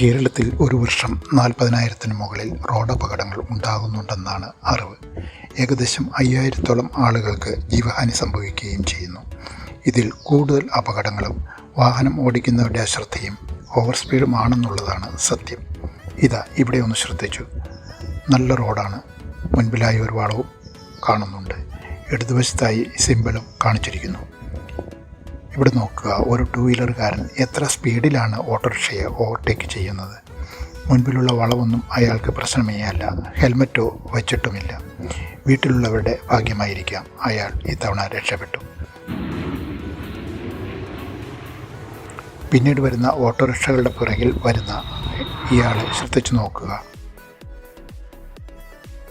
കേരളത്തിൽ ഒരു വർഷം നാൽപ്പതിനായിരത്തിന് മുകളിൽ റോഡ് അപകടങ്ങൾ ഉണ്ടാകുന്നുണ്ടെന്നാണ് അറിവ്. ഏകദേശം അയ്യായിരത്തോളം ആളുകൾക്ക് ജീവഹാനി സംഭവിക്കുകയും ചെയ്യുന്നു. ഇതിൽ കൂടുതൽ അപകടങ്ങളും വാഹനം ഓടിക്കുന്നവരുടെ അശ്രദ്ധയും ഓവർ സ്പീഡുമാണെന്നുള്ളതാണ് സത്യം. ഇതാ ഇവിടെ ഒന്ന് ശ്രദ്ധിച്ചു. നല്ല റോഡാണ്. മുൻപിലായി ഒരു വളവും കാണുന്നുണ്ട്. ഇടതുവശത്തായി സിമ്പിളും കാണിച്ചിരിക്കുന്നു. ഇവിടെ നോക്കുക ഒരു ടു വീലറുകാരൻ എത്ര സ്പീഡിലാണ് ഓട്ടോറിക്ഷയെ ഓവർടേക്ക് ചെയ്യുന്നത്? മുൻപിലുള്ള വളവൊന്നും അയാൾക്ക് പ്രശ്നമേ അല്ല ഹെൽമറ്റോ വച്ചിട്ടുമില്ല. വീട്ടിലുള്ളവരുടെ ഭാഗ്യമായിരിക്കാം അയാൾ ഇത്തവണ രക്ഷപ്പെട്ടു. പിന്നീട് വരുന്ന ഓട്ടോറിക്ഷകളുടെ പുറകിൽ വരുന്ന ഇയാളെ ശ്രദ്ധിച്ചു നോക്കുക.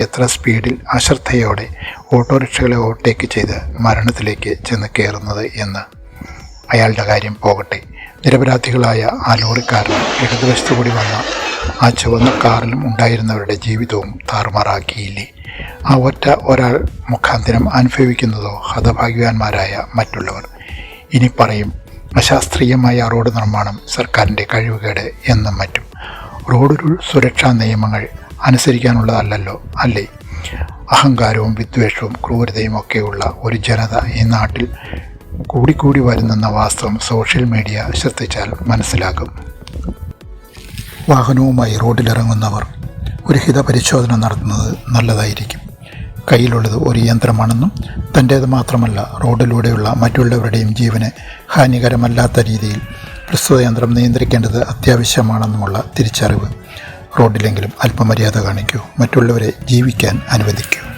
എത്ര സ്പീഡിൽ അശ്രദ്ധയോടെ ഓട്ടോറിക്ഷകളെ ഓവർടേക്ക് ചെയ്ത് മരണത്തിലേക്ക് ചെന്ന് കയറുന്നത് എന്ന്. അയാളുടെ കാര്യം പോകട്ടെ. നിരപരാധികളായ ആ ലോറിക്കാരൻ ഇടതുവശത്തു കൂടി വന്ന ആ ചുവന്ന കാറിലും ഉണ്ടായിരുന്നവരുടെ ജീവിതവും താറുമാറാക്കിയില്ലേ? ആ ഒറ്റ ഒരാൾ മുഖാന്തരം അനുഭവിക്കുന്നതോ ഹതഭാഗ്യവാന്മാരായ മറ്റുള്ളവർ. ഇനി പറയും അശാസ്ത്രീയമായ റോഡ് നിർമ്മാണം സർക്കാരിന്റെ കഴിവുകേട് എന്നും മറ്റും. റോഡൊരു സുരക്ഷാ നിയമങ്ങൾ അനുസരിക്കാനുള്ളതല്ലോ അല്ലേ? അഹങ്കാരവും വിദ്വേഷവും ക്രൂരതയും ഒക്കെയുള്ള ഒരു ജനത ഈ നാട്ടിൽ കൂടിക്കൂടി വരുന്നെന്ന വാസ്തവം സോഷ്യൽ മീഡിയ ശ്രദ്ധിച്ചാൽ മനസ്സിലാകും. വാഹനവുമായി റോഡിലിറങ്ങുന്നവർ ഒരു ഹിതപരിശോധന നടത്തുന്നത് നല്ലതായിരിക്കും. കയ്യിലുള്ളത് ഒരു യന്ത്രമാണെന്നും തന്റേത് മാത്രമല്ല റോഡിലൂടെയുള്ള മറ്റുള്ളവരുടെയും ജീവന് ഹാനികരമല്ലാത്ത രീതിയിൽ പ്രസ്തുത യന്ത്രം നിയന്ത്രിക്കേണ്ടത് അത്യാവശ്യമാണെന്നുമുള്ള തിരിച്ചറിവ്. റോഡിലെങ്കിലും അല്പമര്യാദ കാണിക്കൂ. മറ്റുള്ളവരെ ജീവിക്കാൻ അനുവദിക്കൂ.